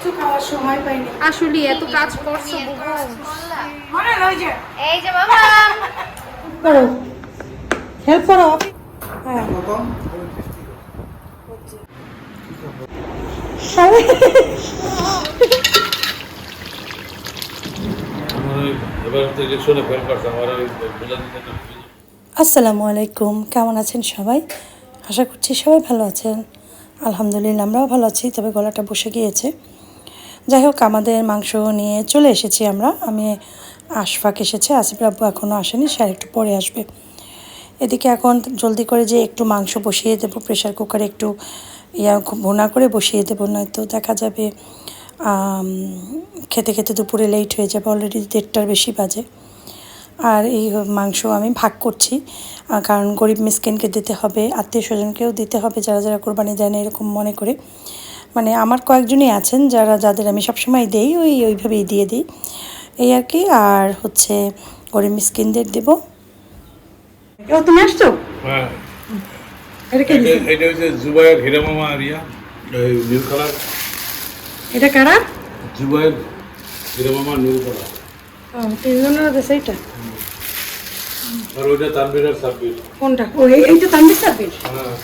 কিচ্ছু খাওয়ার সময় পাইনি। আসলে এত কাজ করছ মনে যে এই যে বাবা করো। হেল্প করো। হ্যাঁ। আসসালামু আলাইকুম। কেমন আছেন সবাই? আশা করছি সবাই ভালো আছেন। আলহামদুলিল্লাহ আমরাও ভালো আছি তবে গলাটা বসে গিয়েছে। যাই হোক, আমাদের মাংস নিয়ে চলে এসেছি আমরা। আমি, আশফাক এসেছে, আসিফ আব্বু এখনও আসেনি, সে একটু পরে আসবে। এদিকে এখন জলদি করে যে একটু মাংস বসিয়ে দেবো প্রেশার কুকারে একটু ইয়া ভোনা করে বসিয়ে দেবো, নয়তো দেখা যাবে খেতে খেতে দুপুরে লেট হয়ে যাবে অলরেডি দেড়টার বেশি বাজে। আর এই মাংস আমি ভাগ করছি কারণ গরিব মিসকিনকে দিতে হবে, আত্মীয় স্বজনকেও দিতে হবে, যারা যারা কোরবানি দেয় না, এরকম মনে করে। মানে আমার কয়েকজনই আছেন যারা যাদের আমি সবসময় দেই ওই ওইভাবেই দিয়ে দিই। এই আর কি আর হচ্ছে গরিব মিসকিনদের দেবো। ও তুমি আসছো? হ্যাঁ। এটা হচ্ছে হিরামামা আরিয়া এই নীল কালার। এটা কারা? হিরামামা নীল কালার। তিনজনের এটা আর ওইটা তানবির আর সাব্বির। কোনটা? ও এই- এইটা তানবির সাব্বির? হ্যাঁ।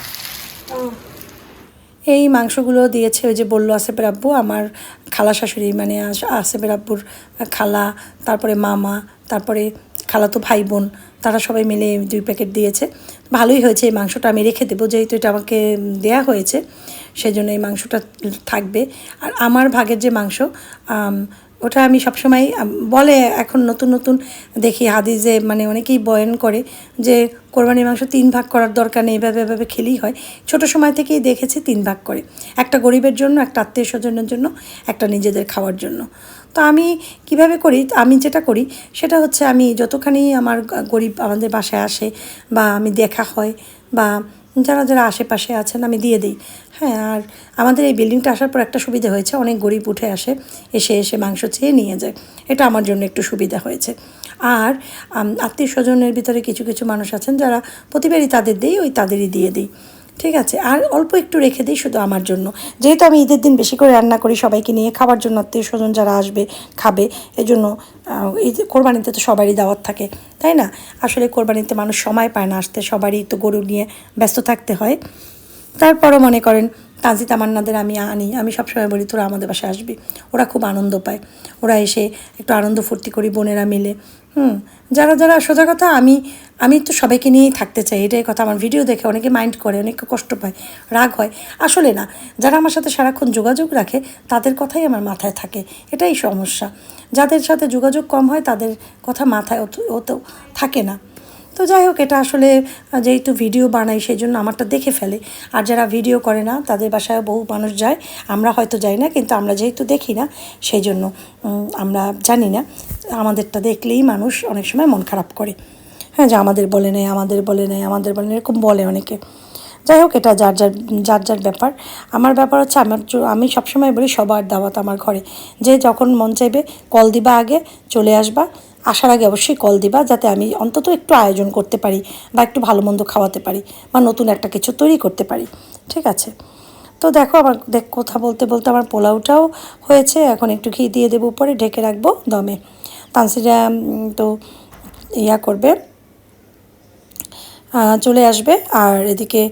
এই মাংসগুলো দিয়েছে ওই যে বলল আসেফের আব্বু, আমার খালা শাশুড়ি মানে আস- আসেফের আব্বুর খালা, তারপরে মামা, তারপরে খালা তো ভাই বোন তারা সবাই মিলে দুই প্যাকেট দিয়েছে। ভালোই হয়েছে এই মাংসটা, আমি রেখে দেবো, যেহেতু এটা আমাকে দেয়া হয়েছে সেই জন্য এই মাংসটা থাকবে। আর আমার ভাগের যে মাংস ওটা আমি সবসময় বলে এখন নতুন নতুন দেখি হাদিজে মানে অনেকেই বয়ন করে যে কোরবানির মাংস তিন ভাগ করার দরকার নেই, এভাবে এভাবে খেলেই হয়। ছোট সময় থেকেই দেখেছি তিন ভাগ করে। একটা গরিবের জন্য, একটা আত্মীয় স্বজনের জন্য, একটা নিজেদের খাওয়ার জন্য। তো আমি কীভাবে করি? আমি যেটা করি, সেটা হচ্ছে আমি যতখানি আমার গরিব আমাদের বাসায় আসে বা আমি দেখা হয় বা যারা যারা আশেপাশে আছেন, আমি দিয়ে দিই। হ্যাঁ আর আমাদের এই বিল্ডিংটা আসার পর একটা সুবিধা হয়েছে, অনেক গরিব উঠে আসে, এসে এসে মাংস চেয়ে নিয়ে যায়। এটা আমার জন্য একটু সুবিধা হয়েছে। আর আত্মীয় স্বজনের ভিতরে কিছু কিছু মানুষ আছেন যারা প্রতিবারই তাদের দিই, ওই তাদেরই দিয়ে দিই। ঠিক আছে, আর অল্প একটু রেখে দিই শুধু আমার জন্য। যেহেতু আমি ঈদের দিন বেশি করে রান্না করি সবাইকে নিয়ে, খাবার জন্য আত্মীয় স্বজন যারা আসবে, খাবে, এজন্য ঈদ, কোরবানিতে তো সবারই দাওয়াত থাকে, তাই না? আসলে কোরবানিতে মানুষ সময় পায় না আসতে, সবারই তো গরু নিয়ে ব্যস্ত থাকতে হয়। তারপরও মনে করেন তাজি তামান্নাদের আমি আনি, আমি সবসময় বলি, তোরা আমাদের বাসায় আসবি। ওরা খুব আনন্দ পায়। ওরা এসে একটু আনন্দ ফুর্তি করি, বোনেরা মিলে। হুম, যারা যারা, সোজা কথা, আমি আমি তো সবাইকে নিয়েই থাকতে চাই, এটাই কথা। আমার ভিডিও দেখে অনেকে মাইন্ড করে, অনেকে কষ্ট পায়, রাগ হয়। আসলে না, যারা আমার সাথে সারাক্ষণ যোগাযোগ রাখে, তাদের কথাই আমার মাথায় থাকে। এটাই সমস্যা। যাদের সাথে যোগাযোগ কম হয়, তাদের কথা মাথায় অত থাকে না। তো যাই হোক, এটা আসলে যেহেতু ভিডিও বানাই সেই জন্য আমারটা দেখে ফেলে। আর যারা ভিডিও করে না, তাদের বাসায় বহু মানুষ যায়। আমরা হয়তো যাই না, কিন্তু আমরা যেহেতু দেখি না সেই জন্য আমরা জানি না। আমাদেরটা দেখলেই মানুষ অনেক সময় মন খারাপ করে। হ্যাঁ যে আমাদের বলে নেই, আমাদের বলে নেই, আমাদের বলে নেই, এরকম বলে অনেকে। যাই হোক, এটা যার যার যার যার ব্যাপার। আমার ব্যাপার হচ্ছে, আমার আমি সবসময় বলি, সবার দাওয়াত আমার ঘরে। যে যখন মন চাইবে, কল দিবা আগে, চলে আসবা। আসার আগে অবশ্যই কল দিবা যাতে আমি অন্তত একটু আয়োজন করতে পারি বা একটু ভালো মন্দ খাওয়াতে পারি বা নতুন একটা কিছু তৈরি করতে পারি। ঠিক আছে? তো দেখো আমার দেখ কথা বলতে বলতে আমার পোলাওটাও হয়েছে। এখন একটু ঘি দিয়ে দেবো উপরে, ঢেকে রাখব দমে। তানসিরা তো ইয়া করবে। চলে আসবে। আর এদিকে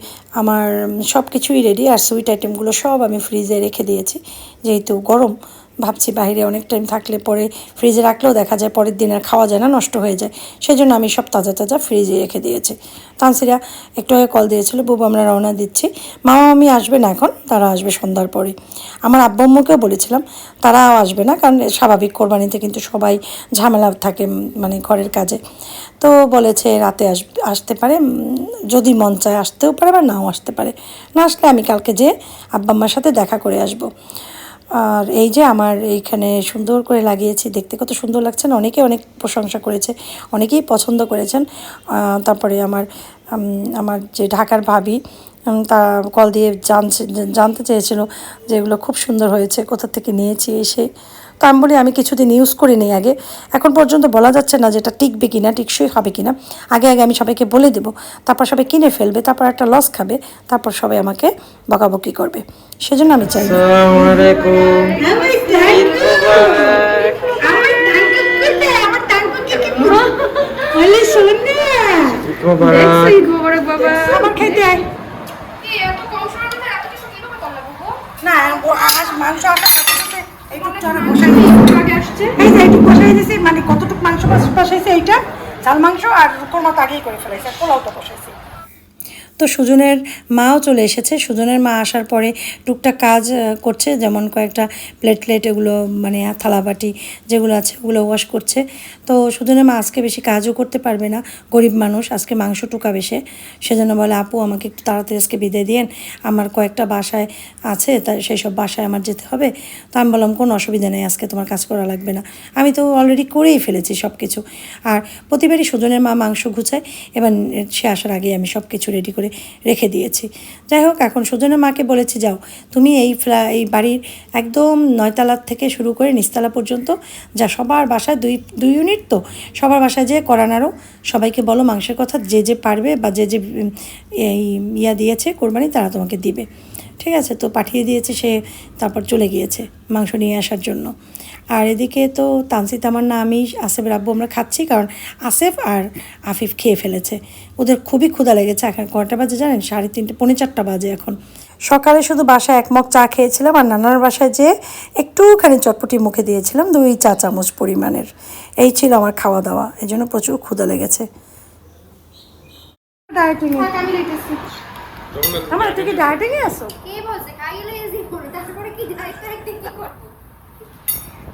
আমার সব কিছুই রেডি আর সুইট আইটেমগুলো সব আমি ফ্রিজে রেখে দিয়েছি। যেহেতু গরম ভাবছি বাইরে অনেক টাইম থাকলে পরে ফ্রিজে রাখলেও দেখা যায় পরের দিন আর খাওয়া যায় না, নষ্ট হয়ে যায়। সেই জন্য আমি সব তাজা তাজা ফ্রিজে রেখে দিয়েছি। তানসিরা একটু আগে কল দিয়েছিল, বুবু, আমরা রওনা দিচ্ছি। মামা মামি আসবে না এখন, তারা আসবে সন্ধ্যার পরে। আমার আব্বু আম্মুকেও বলেছিলাম, তারাও আসবে না, কারণ স্বাভাবিক কোরবানিতে কিন্তু সবাই ঝামেলা থাকে মানে ঘরের কাজে। তো বলেছে রাতে আস, আসতে পারে যদি মন চায় আসতেও পারে বা নাও আসতে পারে। না আসলে আমি কালকে যেয়ে আব্বা আম্মার সাথে দেখা করে আসব। আর এই যে আমার এইখানে সুন্দর করে লাগিয়েছি, দেখতে কত সুন্দর লাগছে না? অনেকে অনেক প্রশংসা করেছে, অনেকেই পছন্দ করেছেন। তারপরে আমার আমার যে ঢাকার ভাবি তা কল দিয়ে জানছে, জানতে চেয়েছিল যে এগুলো খুব সুন্দর হয়েছে, কোথা থেকে নিয়েছি এসে। তো আমি বলি আমি কিছুদিন ইউজ করি নেই আগে। এখন পর্যন্ত বলা যাচ্ছে না যেটা টিকবে কি না টিকসই হবে কি না আগে আগে আমি সবাইকে বলে দেবো তারপর সবাই কিনে ফেলবে তারপর একটা লস খাবে তারপর সবাই আমাকে বকাবকি করবে। সেজন্য আমি চাই মাংস মানে কতটুকু মাংস বসাইছে এইটা? চাল মাংস আর কোরমা তো আগেই করে আর পোলাওটা বসাইছি। তো সুজনের মাও চলে এসেছে। সুজনের মা আসার পরে টুকটাক কাজ করছে, যেমন কয়েকটা প্লেট প্লেট এগুলো মানে থালাবাটি যেগুলো আছে ওগুলো ওয়াশ করছে। তো সুজনের মা আজকে বেশি কাজও করতে পারবে না, গরিব মানুষ, আজকে মাংস টুকাবে সে। সেজন্য বলে, আপু, আমাকে একটু তাড়াতাড়ি আজকে বিদায় দিয়েন। আমার কয়েকটা বাসায় আছে তাই সেই সব বাসায় আমার যেতে হবে। তো আমি বললাম, কোনো অসুবিধা নেই, আজকে তোমার কাজ করা লাগবে না। আমি তো অলরেডি করেই ফেলেছি সব কিছু আর প্রতিবারই সুজনের মা মাংস ঘুচায় এবার সে আসার আগেই আমি সব কিছু রেডি করে রেখে দিয়েছি। যাই হোক, এখন সুজনের মাকে বলেছি, যাও, তুমি এই ফ্লা, এই বাড়ির একদম নয়তলার থেকে শুরু করে নিস্তলা পর্যন্ত যা সবার বাসায়, দুই দুই ইউনিট তো, সবার বাসায় যেয়ে করানারও সবাইকে বলো মাংসের কথা, যে যে পারবে বা যে যে এই ইয়া দিয়েছে কোরবানি, তারা তোমাকে দিবে। ঠিক আছে তো পাঠিয়ে দিয়েছে সে তারপর চলে গিয়েছে মাংস নিয়ে আসার জন্য। আর এদিকে তো তানসি তামার না আমি আসেফ রাব্বু আমরা খাচ্ছি কারণ আসেফ আর আফিফ খেয়ে ফেলেছে। ওদের খুবই ক্ষুধা লেগেছে এখন কটা বাজে জানেন? সাড়ে তিনটে পৌনে চারটা বাজে এখন। সকালে শুধু বাসায় এক মগ চা খেয়েছিলাম আর নানার বাসায় যেয়ে একটুখানি চটপটি মুখে দিয়েছিলাম দুই চা চামচ পরিমাণের। এই ছিল আমার খাওয়া দাওয়া এই জন্য প্রচুর ক্ষুধা লেগেছে। ডায়েটিং আমার তুই কি ডায়েটিং এ আছো কে বলছে? খাইলে ইজি করে তারপরে কি ডাইট ডাইট কি করব?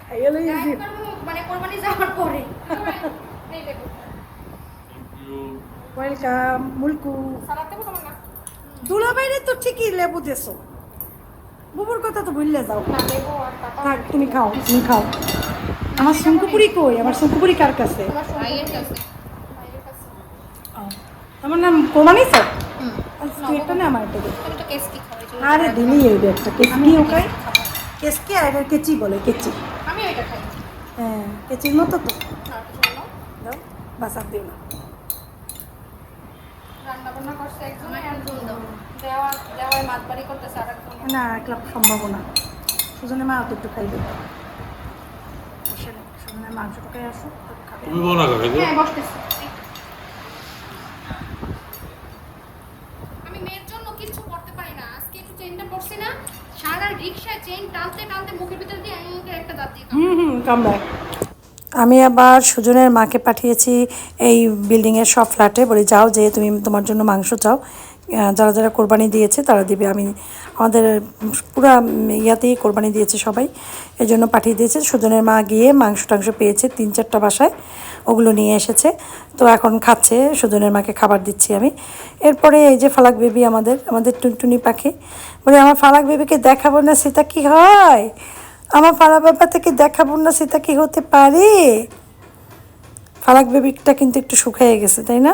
খাইলে করব মানে কোরবানি যাওয়ার পরে। এই দেখো। ওয়েলকাম মুলকু। না? দুলাবাইরে তো ঠিকই লেবু দেছো বুবুর কথা তো ভুললে যাও। থাক তুমি খাও তুমি খাও। আমার শঙ্কুপুরি কই? আমার শঙ্কুপুরি কার কাছে? আমার নাম কোরবানি স্যার? হুম না আমার একটা তুমি তো কেস কি আরে দিলি এই একটা কেসকি। ওকাই কেসকি আর এটা কেচি বলে কেচি। আমি ওইটা খাই। হ্যাঁ কেচির মতো তো। না দাও বাস আর দিও না। না একলা সম্ভব না। সুজনে মা তো একটু খাইবে আসলে সুজনের মাংস টুকাই আসো তুমি বলো না কাকে হ্যাঁ বসতেছি আমি মেয়ের জন্য কিছু করতে পারি না আজকে একটু পড়ছি না। সারা রিক্সা টানতে টানতে মুখের ভিতর দিয়ে আমি একটা দাঁত দিয়ে হুম হুম আমি আবার সুজনের মাকে পাঠিয়েছি এই বিল্ডিংয়ের সব ফ্ল্যাটে বলি, যাও যে তুমি তোমার জন্য মাংস চাও। যারা যারা কোরবানি দিয়েছে তারা দিবে। আমি আমাদের পুরা ইয়াতেই কোরবানি দিয়েছে সবাই এই জন্য পাঠিয়ে দিয়েছে। সুজনের মা গিয়ে মাংস টাংস পেয়েছে তিন চারটা বাসায়, ওগুলো নিয়ে এসেছে। তো এখন খাচ্ছে, সুজনের মাকে খাবার দিচ্ছি আমি। এরপরে এই যে ফালাক বেবি আমাদের আমাদের টুনটুনি পাখি, বলে, আমার ফালাক বেবিকে দেখাবো না সেটা কি হয়? আমার ফালাক বাবা থেকে দেখাবো না সেটা কি হতে পারে? ফালাক বেবিটা কিন্তু একটু শুকিয়ে গেছে, তাই না?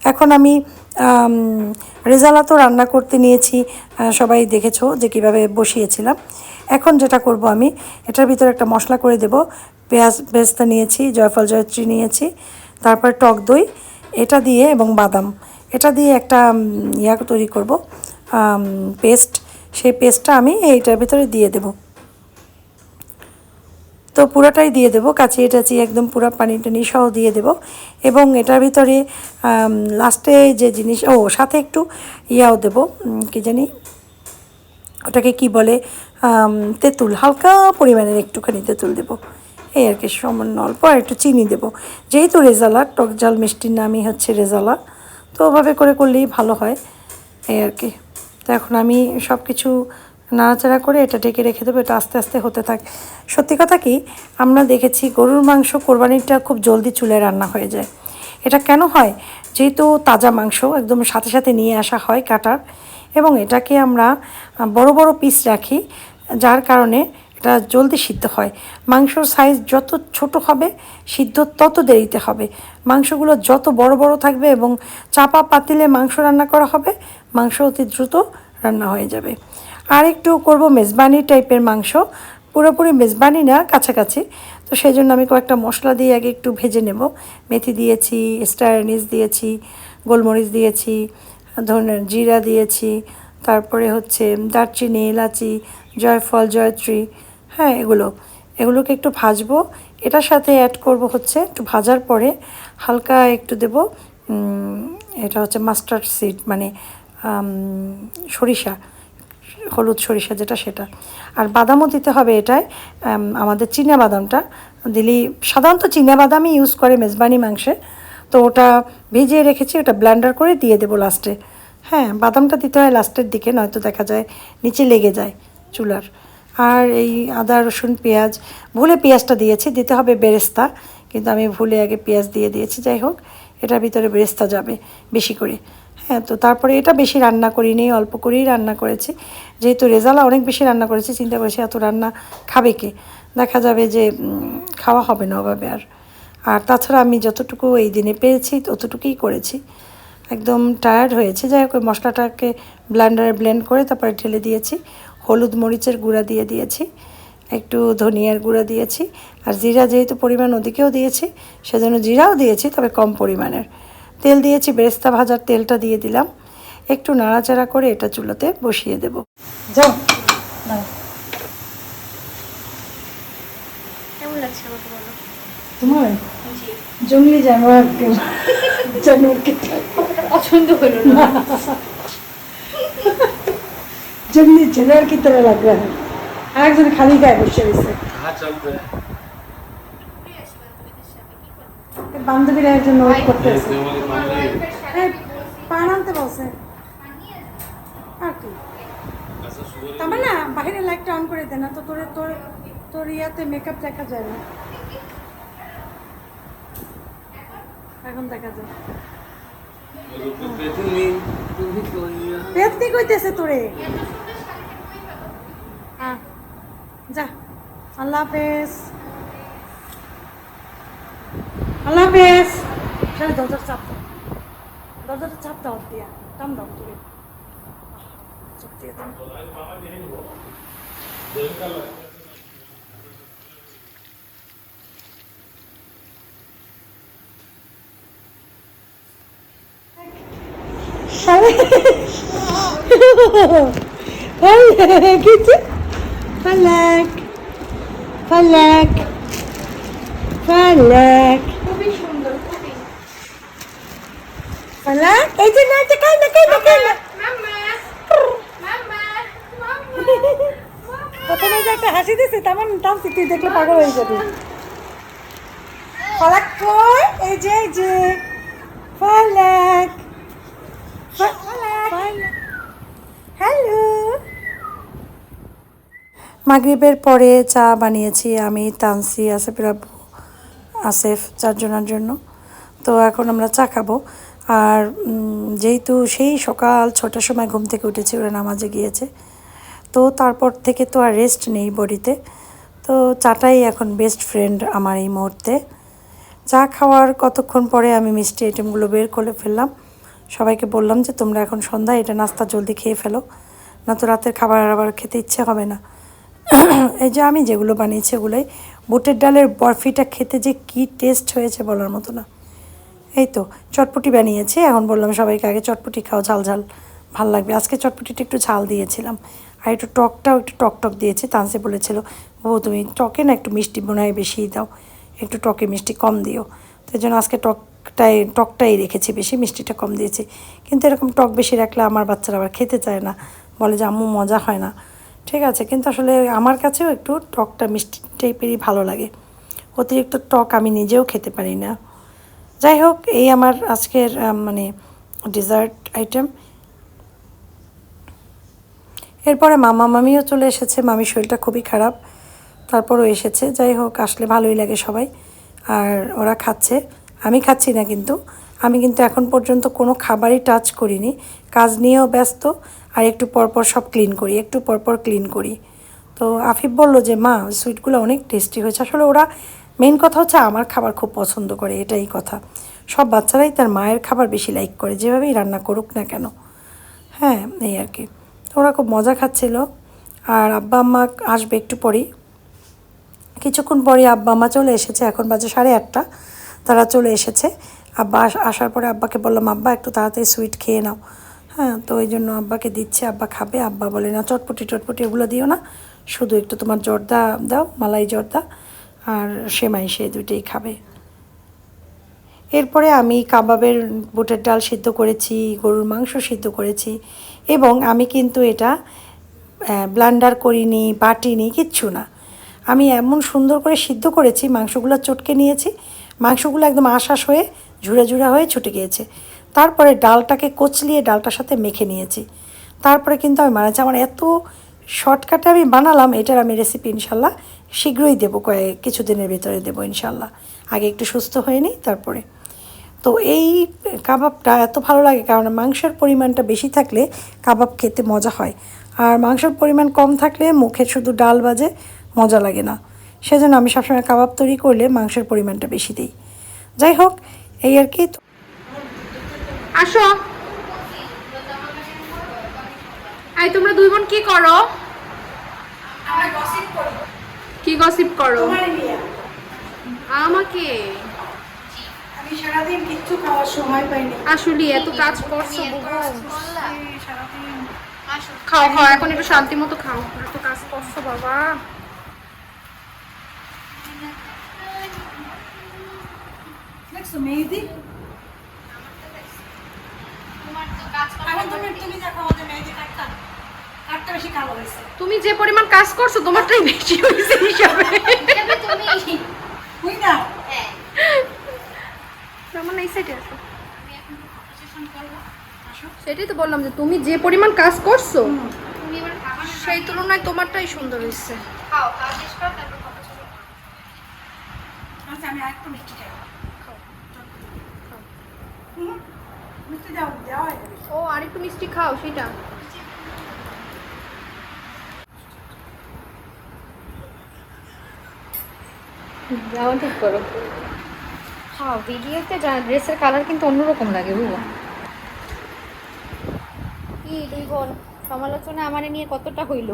এখন আমি রেজালা তো রান্না করতে নিয়েছি সবাই দেখেছ যে কীভাবে বসিয়েছিলাম। এখন যেটা করব আমি, এটার ভিতরে একটা মশলা করে দেব। পেঁয়াজ বেস্তা নিয়েছি, জয়ফল, জয়ত্রী নিয়েছি, তারপর টক দই, এটা দিয়ে এবং বাদাম। এটা দিয়ে একটা ইয়া তৈরি করব পেস্ট। সেই পেস্টটা আমি এইটার ভিতরে দিয়ে দেবো। তো পুরোটাই দিয়ে দেবো, কাচিয়ে টাচিয়ে একদম পুরো পানি টানি সহ দিয়ে দেবো। এবং এটার ভিতরে লাস্টে যে জিনিস, ও, সাথে একটু ইয়াও দেবো কি জানি, ওটাকে কি বলে তেঁতুল, হালকা পরিমাণের একটুখানি তেঁতুল দেবো। এই আর কি, সামান্য অল্প, আর একটু চিনি দেবো। যেহেতু রেজালা, টক ঝাল মিষ্টির নামই হচ্ছে রেজালা, তো ওভাবে করে করলেই ভালো হয়, এই আর কি। তো এখন আমি সব কিছু নাড়াচাড়া করে এটা ঢেকে রেখে দেবো, এটা আস্তে আস্তে হতে থাক। সত্যি কথা কি, আমরা দেখেছি গরুর মাংস কোরবানিটা খুব জলদি চুলে রান্না হয়ে যায়। এটা কেন হয়? যেহেতু তাজা মাংস একদম সাথে সাথে নিয়ে আসা হয় কাটার, এবং এটাকে আমরা বড় বড় পিস রাখি, যার কারণে এটা জলদি সিদ্ধ হয়। মাংসর সাইজ যত ছোট হবে, সিদ্ধ তত দেরিতে হবে। মাংসগুলো যত বড় বড় থাকবে এবং চাপা পাতিলে মাংস রান্না করা হবে, মাংস অতি দ্রুত রান্না হয়ে যাবে। আর একটু করব মেজবানি টাইপের মাংস। পুরোপুরি মেজবানি না, কাছাকাছি। তো সেই জন্য আমি কয়েকটা মশলা দিয়ে আগে একটু ভেজে নেব। মেথি দিয়েছি, স্টার অ্যানিস দিয়েছি, গোলমরিচ দিয়েছি ধরনের জিরা দিয়েছি, তারপরে হচ্ছে দারচিনি, এলাচি, জয়ফল, জয়ত্রী হ্যাঁ এগুলো। এগুলোকে একটু ভাজবো। এটার সাথে অ্যাড করব হচ্ছে একটু ভাজার পরে হালকা একটু দেব এটা হচ্ছে মাস্টার্ড সিড মানে সরিষা। হলুদ সরিষা যেটা সেটা। আর বাদামও দিতে হবে আম, আমাদের চীনা বাদামটা। দিলেই সাধারণত চীনা বাদামই ইউজ করে মেজবানি মাংসে। তো ওটা ভিজিয়ে রেখেছি ওটা ব্লেন্ডার করে দিয়ে দেবো লাস্টে হ্যাঁ বাদামটা দিতে হয় লাস্টের দিকে নয়তো দেখা যায় নিচে লেগে যায় চুলার। আর এই আদা রসুন পেঁয়াজ ভুলে পেঁয়াজটা দিয়েছি দিতে হবে বেরেস্তা। কিন্তু আমি ভুলে আগে পেঁয়াজ দিয়ে দিয়েছি যাই হোক এটার ভিতরে বেরেস্তা যাবে বেশি করে। হ্যাঁ তো তারপরে এটা বেশি রান্না করিনি, অল্প করেই রান্না করেছি। যেহেতু রেজালা অনেক বেশি রান্না করেছি, চিন্তা করেছি এত রান্না খাবে কে? দেখা যাবে যে খাওয়া হবে না ওভাবে আর। আর তাছাড়া আমি যতটুকু এই দিনে পেয়েছি ততটুকুই করেছি। একদম টায়ার্ড হয়েছে। যাই হোক, ওই মশলাটাকে ব্লেন্ডারে ব্লেন্ড করে তারপরে ঢেলে দিয়েছি। হলুদ মরিচের গুঁড়া দিয়ে দিয়েছি, একটু ধনিয়ার গুঁড়া দিয়েছি। আর জিরা যেহেতু পরিমাণ ওদিকেও দিয়েছি, সেজন্য জিরাও দিয়েছি, তবে কম পরিমাণের। তেল দিয়েছি বেরেস্তা ভাজার তেলটা দিয়ে দিলাম। একটু নাড়াচাড়া করে এটা চুলোতে বসিয়ে দেব। যাও। তোমার? জঙ্গলি জানোয়ার পছন্দ কি তোরা লাগবে? একজন খালি গায়ে বসে গেছে বান্ধবীরা একজন করতেছে। আনতে বলছে। আর কি? তবে না লাইটটা অন করে না তো তোর তোর তোর ইয়াতে মেকআপ দেখা যায় না। এখন দেখা যায়। যা আল্লাহ হাফেজ। আল্লাহ হাফেজ চল দরজার চাপ দাও দরজাটা চাপ দাও দিয়া টান দাও তোরে চাপ দিয়ে দাও Falak, Falak, Falak, খুবই সুন্দর খুবই মাম্মা প্রথমে যে হাসি দিছে তেমন টানছি তুই দেখলে পাগল হয়ে যাবি এই যে এই যে ফালাক হ্যালো মাগরিবের পরে চা বানিয়েছি আমি, তানসি আব্বু আসেফ, চারজনের জন্য। তো এখন আমরা চা খাব। আর যেহেতু সেই সকাল ছটার সময় ঘুম থেকে উঠেছে, ওরা নামাজে গিয়েছে। তো তারপর থেকে তো আর রেস্ট নেই বডিতে। তো চাটাই এখন বেস্ট ফ্রেন্ড আমার এই মুহূর্তে। চা খাওয়ার কতক্ষণ পরে আমি মিষ্টি আইটেমগুলো বের করে ফেললাম। সবাইকে বললাম যে, তোমরা এখন সন্ধ্যা এটা নাস্তা জলদি খেয়ে ফেলো। না তো রাতের খাবার আবার খেতে ইচ্ছে হবে না। এই যে আমি যেগুলো বানিয়েছি ওগুলোই। বুটের ডালের বরফিটা খেতে যে কী টেস্ট হয়েছে বলার মতো না। এই তো, চটপটি বানিয়েছি, এখন বললাম সবাইকে আগে চটপটি খাও, ঝাল ঝাল, ভালো লাগবে। আজকে চটপটিটা একটু ঝাল দিয়েছিলাম, আর একটু টকটাও একটু টক টক দিয়েছি, তানসে বলেছিল, বউ, তুমি টকে না একটু মিষ্টি, মনে হয় বেশিই দাও, একটু টকে মিষ্টি কম দিও। তো জন্য আজকে টকটাই টকটাই রেখেছি, বেশি মিষ্টিটা কম দিয়েছি। কিন্তু এরকম টক বেশি রাখলে আমার বাচ্চারা আবার খেতে চায় না, বলে যে, আম্মু, মজা হয় না। ঠিক আছে, কিন্তু আসলে আমার কাছেও একটু টকটা মিষ্টি টাইপেরই ভালো লাগে। অতিরিক্ত টক আমি নিজেও খেতে পারি না। যাই হোক এই আমার আজকের মানে ডেজার্ট আইটেম এরপরে মামা মামিও চলে এসেছে। মামির শরীরটা খুবই খারাপ। তারপরও এসেছে। যাই হোক আসলে ভালোই লাগে সবাই। আর ওরা খাচ্ছে। আমি খাচ্ছি না কিন্তু। আমি কিন্তু এখন পর্যন্ত কোনো খাবারই টাচ করিনি। কাজ নিয়েও ব্যস্ত। আর একটু পরপর সব ক্লিন করি। একটু পরপর ক্লিন করি। তো আফিফ বলল যে, মা সুইটগুলো অনেক টেস্টি হয়েছে। আসলে ওরা মেন কথা হচ্ছে আমার খাবার খুব পছন্দ করে, এটাই কথা। সব বাচ্চারাই তার মায়ের খাবার বেশি লাইক করে, যেভাবেই রান্না করুক না কেন। হ্যাঁ এই আর কি। ওরা খুব মজা খাচ্ছিল। আর আব্বা আম্মা আসবে একটু পরেই। কিছুক্ষণ পরে আব্বা আম্মা চলে এসেছে। এখন বাজে সাড়ে আটটা। তারা চলে এসেছে। আব্বা আস- আসার পরে আব্বাকে বললাম, আব্বা, একটু তাড়াতাড়ি সুইট খেয়ে নাও। হ্যাঁ তো ওই জন্য আব্বাকে দিচ্ছে। আব্বা খাবে। আব্বা বলে, না, চটপটি, টটপটি, এগুলো দিও না। শুধু একটু তোমার জর্দা দাও, মালাই জর্দা। আর সেমাই সে দুটোই খাবে। এরপরে আমি কাবাবের বুটের ডাল সিদ্ধ করেছি, গরুর মাংস সিদ্ধ করেছি এবং আমি কিন্তু এটা ব্লান্ডার করিনি, বাটিনি, কিচ্ছু না। আমি এমন সুন্দর করে সিদ্ধ করেছি, মাংসগুলো চটকে নিয়েছি, মাংসগুলো একদম আশ্বাস হয়ে ঝুড়ে ঝুড়া হয়ে ছুটে গিয়েছে। তারপরে ডালটাকে কচলিয়ে ডালটার সাথে মেখে নিয়েছি। তারপরে কিন্তু আমি বানাচ্ছি আমার এত শর্টকাটে আমি বানালাম, এটার আমি রেসিপি ইনশাল্লাহ শীঘ্রই দেবো কয়েক কিছুদিনের ভিতরে দেবো ইনশাল্লাহ। আগে একটু সুস্থ হয়ে নিই, তারপরে। তো এই কাবাবটা এত ভালো লাগে, কারণ মাংসের পরিমাণটা বেশি থাকলে কাবাব খেতে মজা হয়। আর মাংসের পরিমাণ কম থাকলে মুখে শুধু ডাল বাজে মজা লাগে না। সেজন্য আমি সবসময় কাবাব তৈরি করলে মাংসের পরিমাণটা বেশি দিই। যাই হোক, এই আর কি। আসো। এই তোমরা দুই বোন কি করো? কি গসিপ করো? আমাকে? আমি সারাদিন কিচ্ছু খাওয়ার সময় পাইনি আসলে এত কাজ করছ খাও খাও এখন একটু শান্তি মতো খাও। এত কাজ করছ বাবা। দেখছ মেহেদি? তুমি তুমি দেখো আমাদের মেহেদি বেশি কালো হয়েছে। তুমি যে পরিমাণ কাজ করছ তোমারটাই বেশি হয়েছে হিসাবে। না যেমন এই সাইডে আসো। সেটাই তো বললাম যে তুমি যে পরিমাণ কাজ করছ সেই তুলনায় তোমারটাই সুন্দর হয়েছে। আচ্ছা আরেকটু হয়ে ও আর একটু মিষ্টি খাও সেটা। যাওয়া ঠিক করো। হ্যাঁ ভিডিওতে ড্রেসের কালার কিন্তু অন্যরকম লাগে বুঝলো কি দুই বোন সমালোচনা আমার নিয়ে কতটা হইল?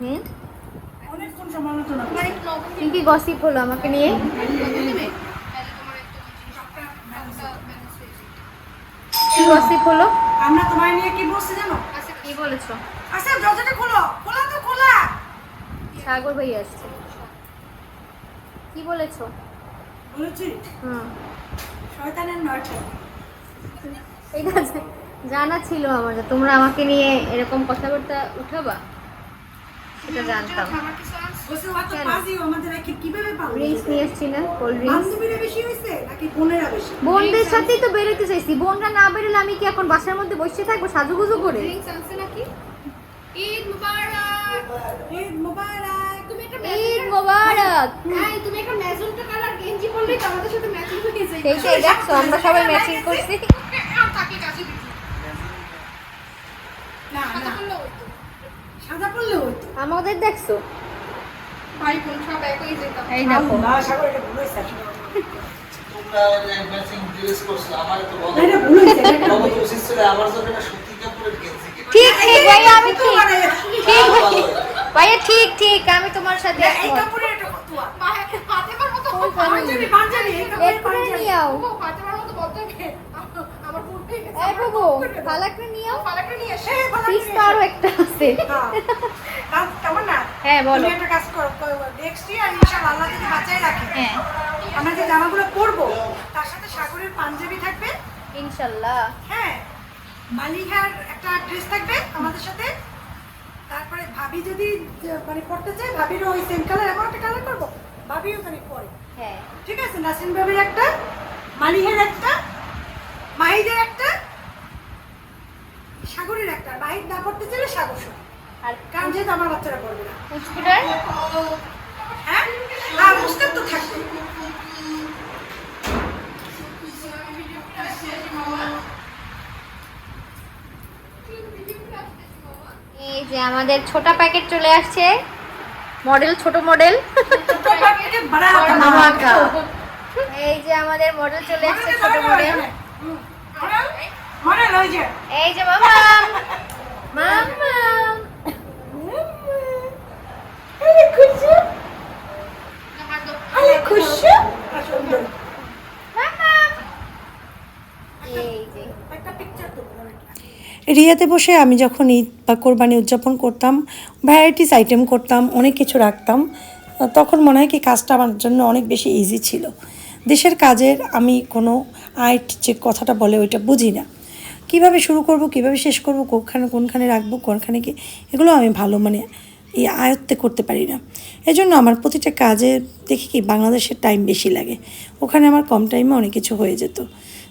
হুম। কি কি গসিপ হলো আমাকে নিয়ে? কি গসিপ হলো? আমরা তোমার নিয়ে কি বলছি জানো? কি বলেছ? আচ্ছা দরজাটা খোলো। খোলা তো খোলা। সাগর ভাই আসছে। কি বলেছ? বলেছি? হুম। শয়তানের নয়টা এটা জা- জানা ছিল আমার তোমরা আমাকে নিয়ে এরকম কথাবার্তা উঠাবা? সেটা জানতাম। বোনদের সাথেই তো বেরোতে চাইছি। বোনরা না বেরোলে আমি কি এখন বাসার মধ্যে বসে থাকব সাজুগুজু করে? ঈদ মুবারক! ঈদ মোবারক! ঈদ মোবারক। তুমি একটা ম্যাজেন্টা কালার গেঞ্জি পরলেই আমাদের সাথে ম্যাচিং হয়ে যায়। সেইটাই দেখছ আমরা সবাই ম্যাচিং করছি। না না। সাদা হইতো আমাদের দেখছ। ভাই বোন সব একই যেতাম এই দেখো। না সাগর এটা ভুল হয়েছে তোমরা ম্যাচিং ড্রেস করছ আমার তো বলো। এটা ভুল হয়েছে এটা তো উচিত আমার জন্য সত্যি কাপড়ের গেঞ্জি ঠিক ঠিক ভাইয়া আমি ঠিক মানে, ঠিক। ভাইয়া ঠিক ঠিক আমি তোমার সাথে এই। কাপড়ে এটা কতুয়া ফাতেমার মতো পাঞ্জাবি? পাঞ্জাবি এই কাপড়ে নিয়ে আও। ও ফাতেমার মতো বলতে আমার হয়ে এই বাবু ফালাকটা নিয়ে আও। পালাটা নিয়ে এসে। পিস তো একটা আছে। কাজ কেমন না? হ্যাঁ বলো। তুমি একটা কাজ করো নেক্সট ইয়ার ইনশাআল্লাহ আল্লাহ যদি বাঁচাই রাখে। হ্যাঁ। আমরা যে জামাগুলো পরবো তার সাথে সাগরের পাঞ্জাবি থাকবে। ইনশাল্লাহ হ্যাঁ। মালিহার একটা ড্রেস থাকবে আমাদের সাথে। তারপরে ভাবি যদি মানে পড়তে চায় ভাবিরও ওই সেম কালার এমন একটা কালার করব ভাবিও জানি পরে হ্যাঁ। ঠিক আছে নাসিন ভাবির একটা মালিহের একটা মাহিদের একটা সাগরের একটা মাহিদ না পড়তে চাইলে সাগর। আর কারণ যেহেতু আমার বাচ্চারা পড়বে না। পুচকুটার? হ্যাঁ? আর মুস্তাক তো থাকবে। এই যে আমাদের ছোট প্যাকেট চলে আসছে। মডেল ছোট মডেল। এই যে আমাদের মডেল চলে আসছে ছোট মডেল। এই যে মামা। এই যে। একটা পিকচার রিয়াতে বসে আমি যখন ঈদ বা কোরবানি উদযাপন করতাম ভ্যারাইটিস আইটেম করতাম, অনেক কিছু রাখতাম, তখন মনে হয় কি কাজটা আমার জন্য অনেক বেশি ইজি ছিল। দেশের কাজের আমি কোনো আর্ট যে কথাটা বলে ওইটা বুঝি না। কীভাবে শুরু করব, কীভাবে শেষ করব, কোনখানে কোনখানে রাখব, কোনখানে কি, এগুলো আমি ভালো মানে এই আয়ত্তে করতে পারি না। এজন্য আমার প্রতিটা কাজে দেখি কি বাংলাদেশের টাইম বেশি লাগে। ওখানে আমার কম টাইমে অনেক কিছু হয়ে যেত।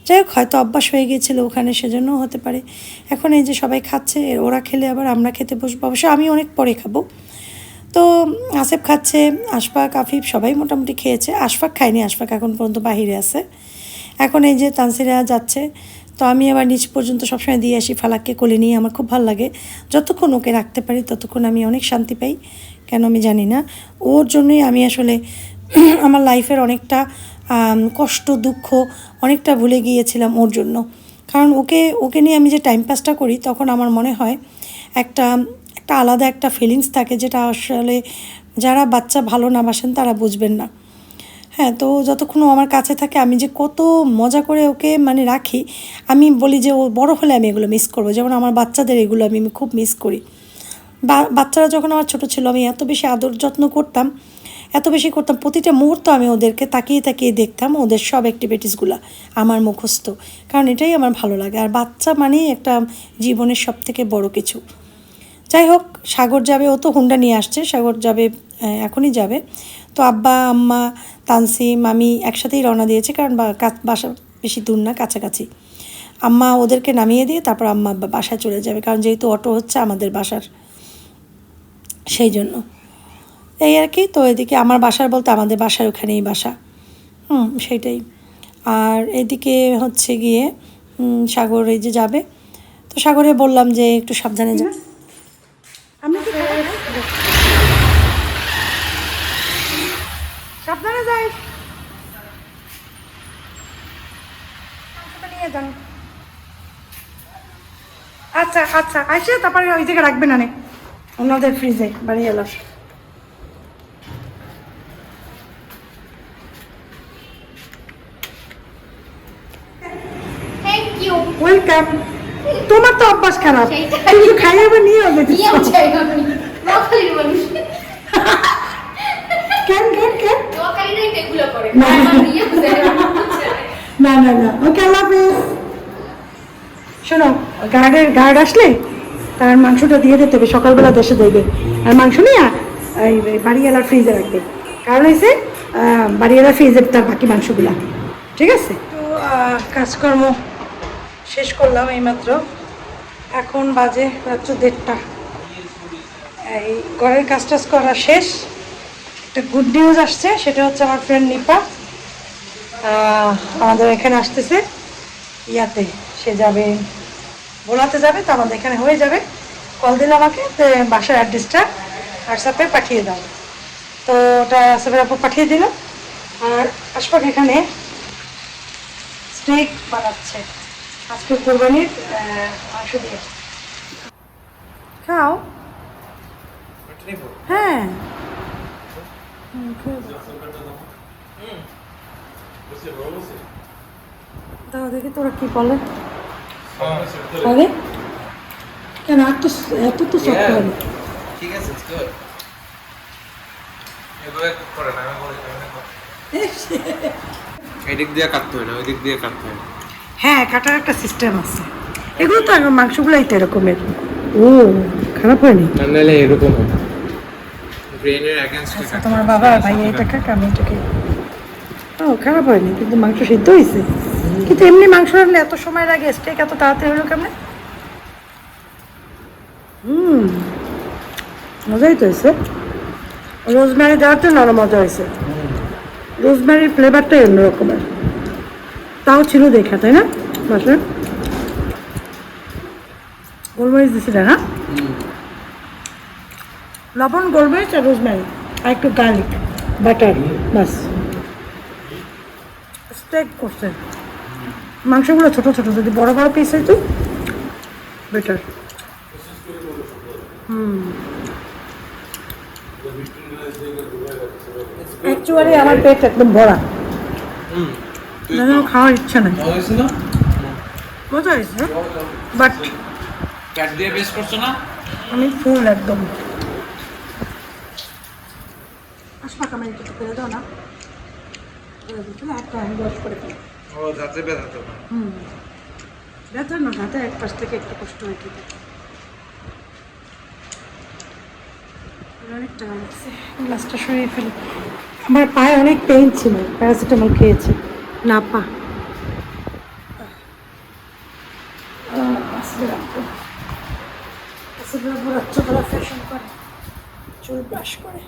যাই হোক, হয়তো অভ্যাস হয়ে গিয়েছিল ওখানে সেজন্যও হতে পারে। এখন এই যে সবাই খাচ্ছে ওরা খেলে আবার আমরা খেতে বসবো। অবশ্য আমি অনেক পরে খাব। তো, আসেফ খাচ্ছে, আশফাক, আফিফ সবাই মোটামুটি খেয়েছে। আশফাক খায়নি, আশফাক এখন পর্যন্ত বাহিরে আছে। এখন এই যে তানসিরা যাচ্ছে, তো আমি আবার নিচ পর্যন্ত সবসময় দিয়ে আসি ফালাককে, কোলে নিয়ে। আমার খুব ভালো লাগে। যতক্ষণ ওকে রাখতে পারি, ততক্ষণ আমি অনেক শান্তি পাই। কেন আমি জানি না। ওর জন্যই আমি আসলে আমার লাইফের অনেকটা কষ্ট, দুঃখ অনেকটা ভুলে গিয়েছিলাম ওর জন্য। কারণ ওকে ওকে নিয়ে আমি যে টাইম পাসটা করি, তখন আমার মনে হয় একটা একটা আলাদা একটা ফিলিংস থাকে যেটা আসলে যারা বাচ্চা ভালো না বাসেন তারা বুঝবেন না। হ্যাঁ তো যতক্ষণ আমার কাছে থাকে, আমি যে কত মজা করে ওকে মানে রাখি, আমি বলি যে ও বড় হলে আমি এগুলো মিস করব। যেমন আমার বাচ্চাদের এগুলো আমি খুব মিস করি। বাচ্চারা যখন আমার ছোট ছিল, আমি এত বেশি আদর যত্ন করতাম এত বেশি করতাম, প্রতিটা মুহূর্ত আমি ওদেরকে তাকিয়ে তাকিয়ে দেখতাম, ওদের সব অ্যাক্টিভিটিসগুলো আমার মুখস্থ। কারণ এটাই আমার ভালো লাগে। আর বাচ্চা মানেই একটা জীবনের সব থেকে বড় কিছু। যাই হোক, সাগর যাবে, ও তো হুন্ডা নিয়ে আসছে, সাগর যাবে এখনই যাবে। তো আব্বা, আম্মা তানসিম আমি একসাথেই রওনা দিয়েছি, কারণ বাসা বেশি দূর না, কাছাকাছি। আম্মা ওদেরকে নামিয়ে দিয়ে তারপর আম্মা বাসায় চলে যাবে, কারণ যেহেতু অটো হচ্ছে আমাদের বাসার, সেই জন্য। এই আর কি, তো এদিকে আমার বাসার বলতে আমাদের বাসার ওখানেই বাসা। হুম সেইটাই আর এদিকে হচ্ছে গিয়ে সাগর এই যে যাবে। তো সাগরে বললাম যে একটু সাবধানে যা। সাবধানে যাই। আচ্ছা আচ্ছা আসে তারপরে ওই জায়গায় রাখবেন নে। ওনাদের ফ্রিজে বাড়ি এলো ওয়েলকাম। তোমার তো অভ্যাস খারাপ। তুমি খাই আবার নিয়ে হবে কেন কেন কেন? না। না না। না। ওকে আল্লাহ হাফেজ। শোনো গার্ডের গার্ড আসলে তার মাংসটা দিয়ে দিতে হবে সকালবেলা দেশে দেবে আর মাংস নিয়ে এই বাড়িওয়ালার ফ্রিজে রাখবে। কারণ হয়েছে বাড়িওয়ালার ফ্রিজে তার বাকি মাংসগুলা। ঠিক আছে? তো আহ, কাজকর্ম শেষ করলাম এইমাত্র। এখন বাজে রাত্র দেড়টা। এই ঘরের কাজ টাজ করা শেষ। একটা গুড নিউজ আসছে, সেটা হচ্ছে আমার ফ্রেন্ড নিপা আমাদের এখানে আসতেছে ইয়াতে। সে যাবে, ভোলাতে যাবে, তো আমাদের এখানে হয়ে যাবে। কল দিল আমাকে, তো বাসার অ্যাড্রেসটা হোয়াটসঅ্যাপে পাঠিয়ে দাও। তো ওটা হোয়াটসঅ্যাপের আপু পাঠিয়ে দিল। আর আশপাক এখানে স্টেক বানাচ্ছে। আজকে কোরবানির মাংস দিয়ে। খাও। হ্যাঁ। দাও দেখি তোরা কি বলে। আরে কেন এত এত তো সব Yeah. ঠিক আছে। এদিক দিয়ে কাটতে হয় না ওই দিক দিয়ে কাটতে হয়। হ্যাঁ কাটার একটা সিস্টেম আছে। এগুলো তো মাংসগুলোই তো এরকমের ও খারাপ হয়নি? নাহলে এরকম হয়। ব্রেনের অ্যাগেনস্টে আচ্ছা তোমার বাবা ভাই এটা খাক আমি এটা খাই ও খারাপ হয়নি কিন্তু মাংস সিদ্ধ হয়েছে কিন্তু এমনি মাংস রান্না এত সময় লাগে স্টেক এত তাড়াতাড়ি হলো কেমন? হুম মজাই তো হয়েছে রোজম্যারি দেওয়াতে নরম মজা হয়েছে রোজম্যারির ফ্লেভারটাই অন্য রকমের তাও ছিল দেখা তাই না? বাসায় গোলমরিচ দিছিলে না লবণ গোলমরিচ আর রোজমেরি আর একটু গার্লিক বাটার বাস। স্টেক করছে। মাংসগুলো ছোট ছোট যদি বড় বড় পিস হইতো বেটার হুম। অ্যাকচুয়ালি আমার পেট একদম ভরা। যেন খাওয়ার ইচ্ছা নেই। হয়েছে না মজা হয়েছে বাট প্যাট দিয়ে বেস করছ না? আমি ফুল একদম। আমি একটু করে দাও না। করে একটা আমি বস করে দিই ও যাতে ব্যথাতে না হুম। ব্যথা না ব্যথা এক পাশ থেকে একটু কষ্ট হয় গ্লাসটা সরিয়ে ফেলি। আমার পায়ে অনেক পেইন ছিল প্যারাসিটামল খেয়েছি। না পা। রাত্রবেলা ফ্যাশন করে চুল ব্রাশ করে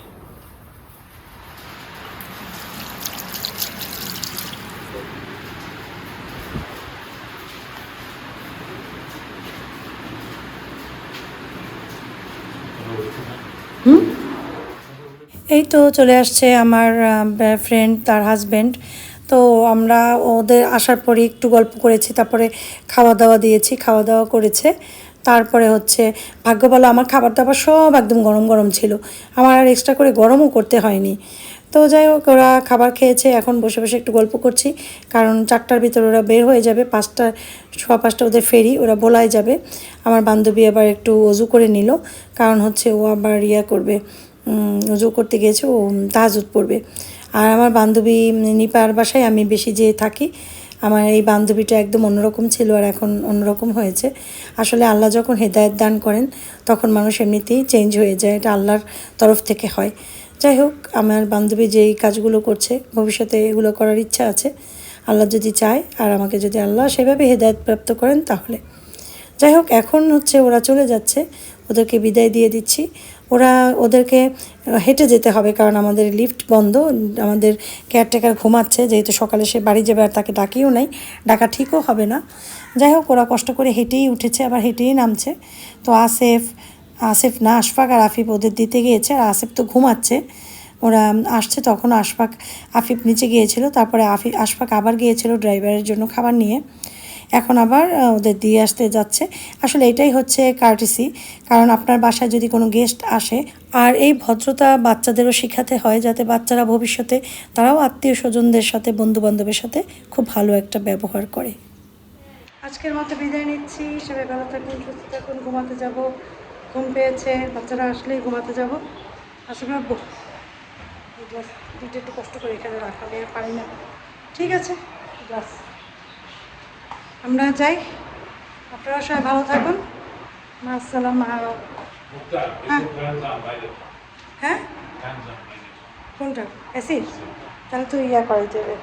এই তো চলে আসছে আমার ফ্রেন্ড তার হাজব্যান্ড তো আমরা ওদের আসার পরে একটু গল্প করেছি, তারপরে খাওয়া দাওয়া দিয়েছি খাওয়া দাওয়া করেছে। তারপরে হচ্ছে, ভাগ্য বলো আমার খাবার দাবার সব একদম গরম গরম ছিল। আমার আর এক্সট্রা করে গরমও করতে হয়নি। তো যাই হোক, ওরা খাবার খেয়েছে, এখন বসে বসে একটু গল্প করছি। কারণ চারটার ভিতর ওরা বের হয়ে যাবে, পাঁচটা, সোয়া পাঁচটা ওদের ফেরি, ওরা বলাই যাবে। আমার বান্ধবী আবার একটু অজু করে নিল, কারণ হচ্ছে ও আবার ইয়া করবে অজু করতে গিয়েছে, ও তাহাজুদ পড়বে। আর আমার বান্ধবী নিপার বাসায় আমি বেশি যেয়ে থাকি। আমার এই বান্ধবীটা একদম অন্যরকম ছিল আর এখন অন্যরকম হয়েছে। আসলে আল্লাহ যখন হেদায়ত দান করেন, তখন মানুষ এমনিতেই চেঞ্জ হয়ে যায়। এটা আল্লাহর তরফ থেকে হয়। যাই হোক, আমার বান্ধবী যেই কাজগুলো করছে, ভবিষ্যতে এগুলো করার ইচ্ছা আছে। আল্লাহ যদি চায় আর আমাকে যদি আল্লাহ সেভাবে হেদায়ত প্রাপ্ত করেন তাহলে। যাই হোক, এখন হচ্ছে ওরা চলে যাচ্ছে। ওদেরকে বিদায় দিয়ে দিচ্ছি। ওরা ওদেরকে হেঁটে যেতে হবে কারণ আমাদের লিফট বন্ধ, আমাদের কেয়ারটেকার ঘুমাচ্ছে, যেহেতু সকালে সে বাড়ি যাবে আর তাকে ডাকিও নাই, ডাকা ঠিকও হবে না। যাই হোক, ওরা কষ্ট করে হেঁটেই উঠেছে, আবার হেঁটেই নামছে। তো আসেফ আসেফ না, আশফাক আর আফিফ ওদের দিতে গিয়েছে, আর আসেফ তো ঘুমাচ্ছে। ওরা আসছে তখন আশফাক, আফিফ নিচে গিয়েছিল, তারপরে আফি, আশফাক আবার গিয়েছিল ড্রাইভারের জন্য খাবার নিয়ে। এখন আবার ওদের দিয়ে আসতে যাচ্ছে। আসলে এটাই হচ্ছে কার্টিসি কারণ আপনার বাসায় যদি কোনো গেস্ট আসে, আর এই ভদ্রতা বাচ্চাদেরও শেখাতে হয়, যাতে বাচ্চারা ভবিষ্যতে তারাও আত্মীয় স্বজনদের সাথে বন্ধু বান্ধবের সাথে খুব ভালো একটা ব্যবহার করে। আজকের মতো বিদায় নিচ্ছি। সবাই ভালো থাকুন, সুস্থ থাকুন, ঘুমাতে যাব। ঘুম পেয়েছে, বাচ্চারা আসলেই ঘুমাতে যাব। আসলে দুটো একটু কষ্ট করে এখানে রাখা পারি না। ঠিক আছে আমরা চাই আপনারা সবাই ভালো থাকুন। আসসালাম হ্যাঁ। হ্যাঁ? কোনটা? অ্যাসিড তাহলে তুই ইয়া করে যাবে।